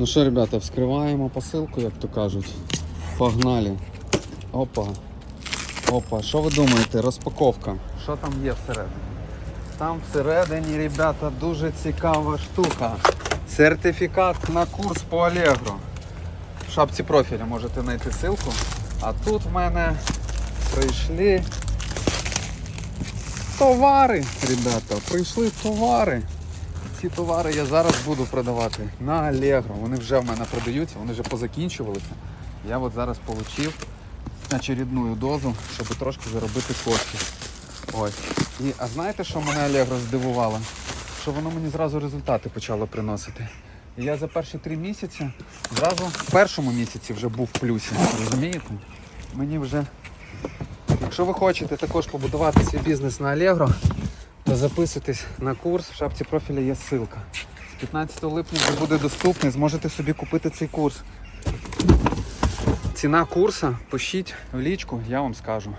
Ну що, ребята, вскриваємо посилку, як то кажуть. Погнали. Опа. Опа, що ви думаєте? Розпаковка. Що там є всередині? Там всередині, ребята, дуже цікава штука. Сертифікат на курс по Allegro. В шапці профіля можете знайти ссылку. А тут в мене прийшли товари, ребята. Прийшли товари. Ці товари я зараз буду продавати на Allegro. Вони вже в мене продаються, вони вже позакінчувалися. Я от зараз отримав очередну дозу, щоб трошки заробити коштів. Ось. І, а знаєте, що мене Allegro здивувало? Що воно мені зразу результати почало приносити. І я за перші три місяці зразу в першому місяці вже був в плюсі. Розумієте? Мені вже. Якщо ви хочете також побудувати свій бізнес на Allegro, записуйтесь на курс, в шапці профіля є ссылка. З 15 липня вже буде доступний, зможете собі купити цей курс. Ціна курсу, пишіть в лічку, я вам скажу.